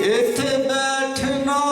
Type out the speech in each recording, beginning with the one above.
ਇੱਥੇ ਬੈਠਣਾ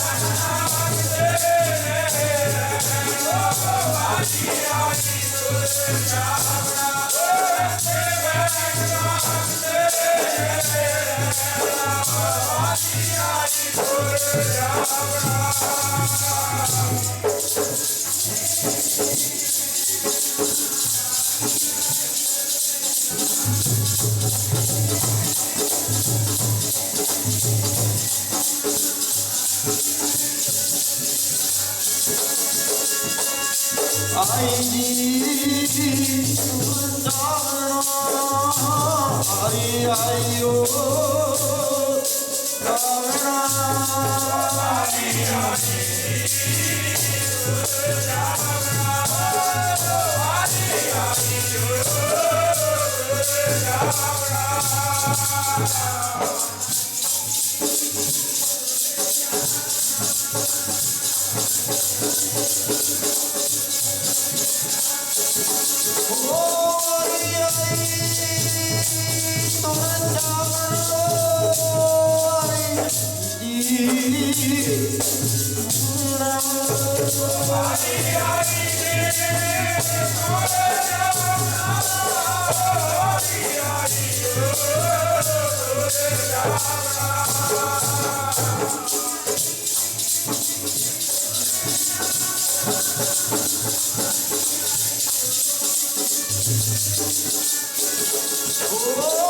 Yeah. ਆਈ ਜੀ ਤੂੰ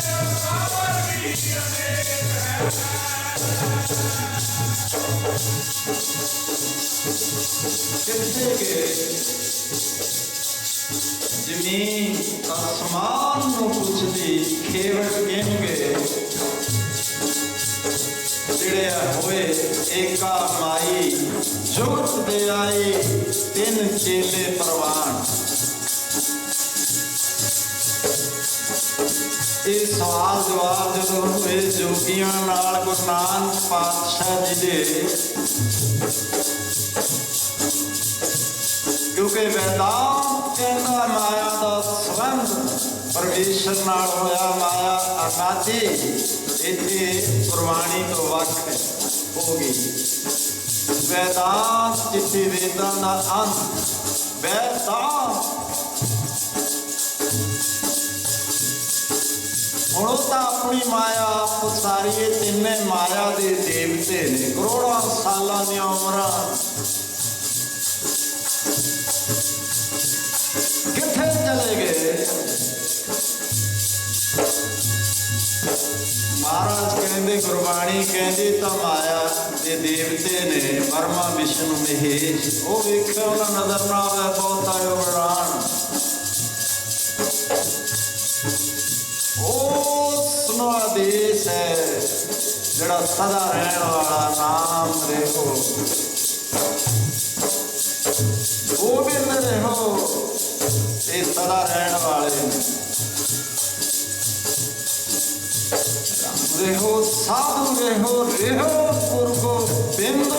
ਓ ਜਾਵਣਾ ਜ਼ਮੀਨ ਅਸਮਾਨ ਨੂੰ ਪੁੱਛਦੀ, ਖੇਵਟ ਕਹਿੰਗੇ ਜਿਹੜੇ ਹੋਏ, ਏਕਾ ਮਾਈ, ਜੁਗਤ ਦੇ ਆਏ, ਤਿੰਨ ਚੇਲੇ ਪ੍ਰਵਾਨ। ਇਹ ਸਵਾਲ ਜਵਾਬ ਜਦੋਂ ਹੋਏ ਜੋਗੀਆਂ ਨਾਲ ਗੁਰੂ ਨਾਨਕ ਪਾਤਸ਼ਾਹ ਜੀ ਦੇ। ਕਿਉਂਕਿ ਵੈਦਾਂਤ ਕਹਿੰਦਾ ਮਾਇਆ ਦਾ ਸੰਬੰਧ ਪਰਮੇਸ਼ਰ ਨਾਲ ਹੋਇਆ ਮਾਇਆ ਅਨਾਦੀ, ਇੱਥੇ ਗੁਰਬਾਣੀ ਤੋਂ ਵੱਖ ਹੋ ਗਈ। ਵੈਦਾਂਤ ਜਿੱਥੇ ਵੇਦਾਂ ਦਾ ਅੰਤ ਵੈਦਾਂਤ ਹੁਣ ਉਹ ਤਾਂ ਆਪਣੀ ਮਾਇਆ ਉਸਾਰੀਏ ਤਿੰਨੇ ਮਾਇਆ ਦੇ ਦੇਵਤੇ ਨੇ। ਕਰੋੜਾਂ ਸਾਲਾਂ ਦੀਆਂ ਉਮਰਾਂ। ਕਿੱਥੇ ਚਲੇ ਗਏ? ਮਹਾਰਾਜ ਕਹਿੰਦੇ, ਗੁਰਬਾਣੀ ਕਹਿੰਦੀ ਤਾਂ ਮਾਇਆ ਦੇ ਦੇਵਤੇ ਨੇ, ਵਰਮਾ, ਵਿਸ਼ਨੂੰ, ਮਹੇਸ਼। ਉਹ ਵੇਖਿਆ, ਉਹਨਾਂ ਨਜ਼ਰ ਨਾ ਆਵੇ ਬਹੁਤ ਉਡਾਨ ਉਹ ਜਿਹੜਾ ਸਦਾ ਰਹਿਣ ਵਾਲਾ ਨਾਮ ਦੇਖੋ। ਗੋਬਿੰਦ ਰਹੋ ਇਹ ਸਦਾ ਰਹਿਣ ਵਾਲੇ ਰਹੋ ਸਾਧੂ ਰਹੋ ਰਹੋ ਪੁਰਖੋ ਬਿੰਦ।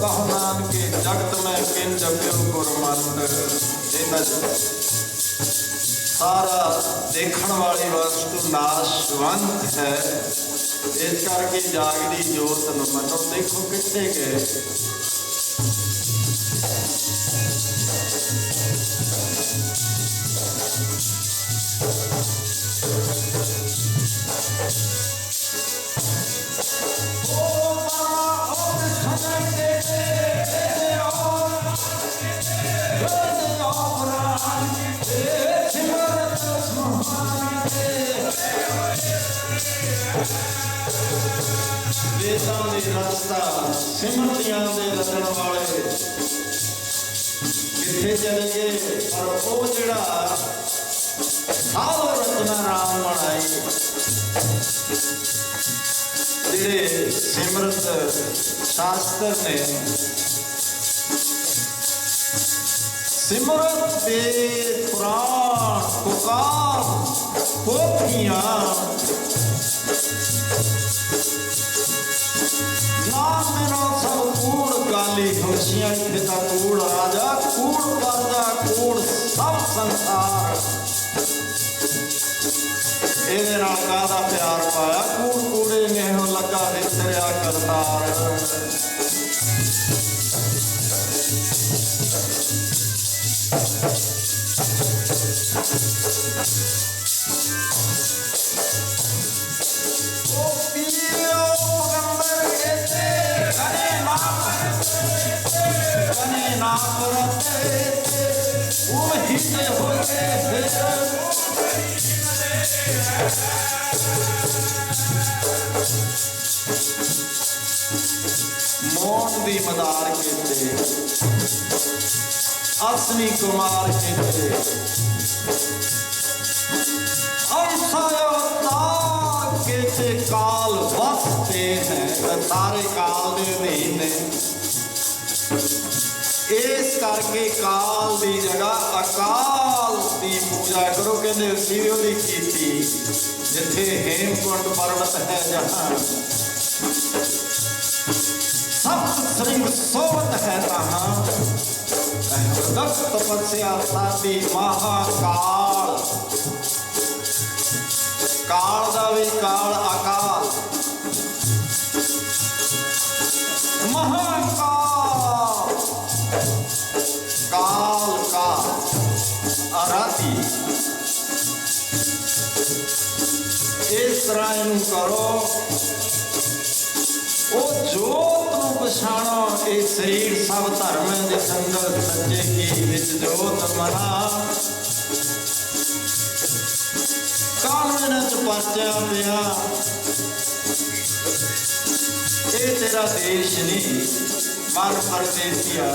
ਕਹੋ ਨਾਨਕੇ, ਜਗਤ ਮੈਂ ਕਿਨ ਜਪਿਓ ਗੁਰਮੰਤ ਇਹ ਸਾਰਾ ਦੇਖਣ ਵਾਲੀ ਵਸਤੂ ਨਾਸ਼ਵੰਤ ਹੈ। ਇਸ ਕਰਕੇ ਜਾਗਦੀ ਜੋਤ ਨੂੰ ਮੰਨੋ ਦੇਖੋ ਕਿੱਥੇ ਗਏ। ਵੇਦਾਂ ਸਿਮਰਤੀਆਂ ਦੇ ਰਚਣ ਵਾਲੇ ਕਿੱਥੇ ਚਲੇ ਗਏ ਪਰ ਉਹ ਜਿਹੜਾ ਸਾਧ ਰਚਨਾ ਰਾਮ ਬਣਾਈ ਜਿਹੜੇ ਸਿਮਰਤ ਸ਼ਾਸਤਰ ਨੇ ਸਿਮਰਤ ਦੇ ਪੁਰਾਣ ਪੁਕਾਰ ਪੋਥੀਆਂ ਖੁਸ਼ੀਆਂ ਇੱਥੇ ਦਾ ਕੂੜ, ਰਾਜਾ ਕੂੜ ਕਰਦਾ ਕੂੜ, ਸਭ ਸੰਸਾਰ। ਇਹਦੇ ਨਾਲ ਕਾਹਦਾ ਪਿਆਰ ਪਾਇਆ? ਕੂੜ ਕੂੜੇ ਨੇ ਹੋ ਲੱਗਾ ਵਿਸਰਿਆ ਕਰਤਾਰ। ਮੋਹਨ ਦੀ ਮਦਾਰ ਕੀਤੇ ਅਸਨੀ ਕੁਮਾਰ ਕੀਤੇ। ਅਵਤਾਰ ਕੀਤੇ ਕਾਲ ਵਸਤੇ ਹੈ ਸਾਰੇ ਕਾਲ ਦੇ ਅਧੀਨ ਨੇ ਇਸ ਕਰਕੇ ਕਾਲ ਦੀ ਜਗ੍ਹਾ ਅਕਾਲ ਦੀ ਪੂਜਾ ਕਰੋ ਕਹਿੰਦੇ, ਅਸੀਂ ਉਹਦੀ ਕੀਤੀ। ਜਿੱਥੇ ਹੇਮਕੁੰਡ ਪਰਬਤ ਹੈ ਜਹਾਂ ਸਭ ਸ੍ਰਿੰਗ ਸੋਵਤ ਹੈ ਤਹਾਂ ਦਸ ਤਪਸਿਆ ਸਾਦੀ ਮਹਾਕਾਲ। ਕਾਲ ਦਾ ਵੀ ਕਾਲ ਅਕਾਲ ਤਰ੍ਹਾਂ ਇਹਨੂੰ ਕਰੋ। ਉਹ ਜੋਤ ਨੂੰ ਪਛਾਣੋ, ਇਹ ਸਰੀਰ ਸਭ ਧਰਮ ਦੇ ਸੰਗਤ ਸੱਚੇ ਕੀ ਵਿੱਚ ਜੋਤ ਮਨਾ ਕਾਨੂੰਨ ਚ ਪਰਚਿਆ ਪਿਆ। ਇਹ ਤੇਰਾ ਦੇਸ਼ ਨਹੀਂ ਮਨ ਪਰਦੇਸੀਆ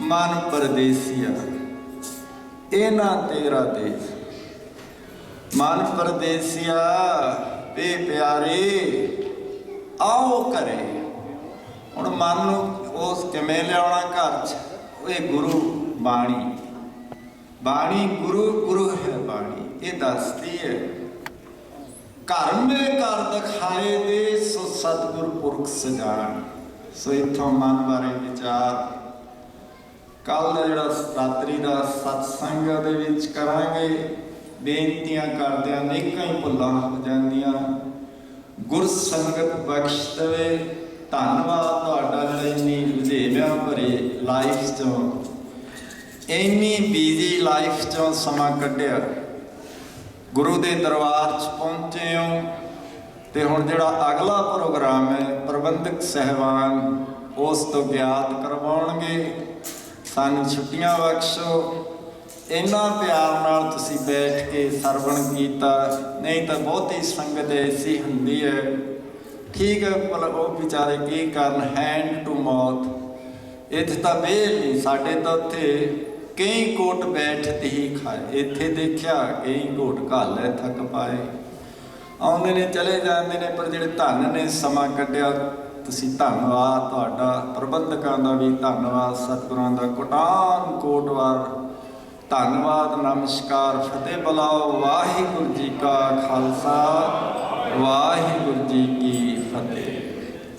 ਮਨ ਪਰਦੇਸੀਆ ਇਹ ਨਾ ਤੇਰਾ ਦੇਸ। ਮਨ ਪਰਦੇਸੀਆ, ਵੇ ਪਿਆਰੇ, ਆਓ ਕਰੇ ਹੁਣ ਮਨ ਨੂੰ ਉਸ ਕਿਵੇਂ ਲਿਆਉਣਾ ਘਰ 'ਚ? ਉਹ ਇਹ ਗੁਰੂ ਬਾਣੀ। ਬਾਣੀ ਗੁਰੂ ਗੁਰੂ ਹੈ ਬਾਣੀ, ਇਹ ਦੱਸਦੀ ਹੈ। ਘਰ ਮੇ ਘਰ ਦਿਖਾਏ ਦੇ ਸੋ ਸਤਿਗੁਰ ਪੁਰਖ ਸਜਾਣ ਸੋ ਇਥੋਂ ਮਨ ਬਾਰੇ ਵਿਚਾਰ। ਕੱਲ ਦਾ ਜਿਹੜਾ ਰਾਤਰੀ ਦਾ ਸਤਸੰਗ ਦੇ ਵਿੱਚ ਕਰਾਂਗੇ। ਬੇਨਤੀਆਂ ਕਰਦਿਆਂ ਨੇਕਾਂ ਹੀ ਭੁੱਲਾਂ ਹੋ ਜਾਂਦੀਆਂ। ਗੁਰ ਸੰਗਤ ਬਖਸ਼ ਦੇਵੇ। ਧੰਨਵਾਦ ਤੁਹਾਡਾ ਜਿਹੜਾ ਇੰਨੀ ਵਧੇਵਿਆਂ ਭਰੇ ਲਾਈਫ ਚੋਂ ਇੰਨੀ ਬੀਜ਼ੀ ਲਾਈਫ ਚੋਂ ਸਮਾਂ ਕੱਢਿਆ। ਗੁਰੂ ਦੇ ਦਰਬਾਰ 'ਚ ਪਹੁੰਚੇ ਹੋ ਤੇ ਹੁਣ ਜਿਹੜਾ ਅਗਲਾ ਪ੍ਰੋਗਰਾਮ ਹੈ, ਪ੍ਰਬੰਧਕ ਸਹਿਬਾਨ ਉਸ ਤੋਂ ਗਿਆਤ ਕਰਵਾਉਣਗੇ। ਸਾਨੂੰ ਛੁੱਟੀਆਂ ਬਖਸ਼ੋ। ਇੰਨਾ ਪਿਆਰ ਨਾਲ ਤੁਸੀਂ ਬੈਠ ਕੇ ਸਰਵਣ ਕੀਤਾ। ਨਹੀਂ ਤਾਂ ਬਹੁਤੀ ਸੰਗਤ ਐਸੀ ਹੁੰਦੀ ਹੈ। ਠੀਕ ਹੈ ਪਰ ਉਹ ਵਿਚਾਰੇ ਕੀ ਕਰਨ ਹੈਂਡ ਟੂ ਮਾਊਥ ਇੱਥੇ ਤਾਂ ਵੇਲ ਨਹੀਂ ਸਾਡੇ ਤਾਂ ਉੱਥੇ ਕਈ ਕੋਟ ਬੈਠ ਹੀ ਖਾਏ, ਇੱਥੇ ਦੇਖਿਆ ਕਈ ਕੋਟ ਘਾਲੇ ਥੱਕ ਪਾਏ। ਆਉਂਦੇ ਨੇ, ਚਲੇ ਜਾਂਦੇ ਨੇ, ਪਰ ਜਿਹੜੇ ਧੰਨ ਨੇ, ਸਮਾਂ ਕੱਢਿਆ। ਤੁਸੀਂ ਧੰਨਵਾਦ, ਤੁਹਾਡਾ ਪ੍ਰਬੰਧਕਾਂ ਦਾ ਵੀ ਧੰਨਵਾਦ, ਸਤਿਗੁਰਾਂ ਦਾ ਕੋਟਾਨ ਕੋਟਵਾਰ ਧੰਨਵਾਦ, ਨਮਸਕਾਰ, ਫਤਿਹ ਬੁਲਾਓ, ਵਾਹਿਗੁਰੂ ਜੀ ਕਾ ਖਾਲਸਾ, ਵਾਹਿਗੁਰੂ ਜੀ ਕੀ ਫਤਿਹ।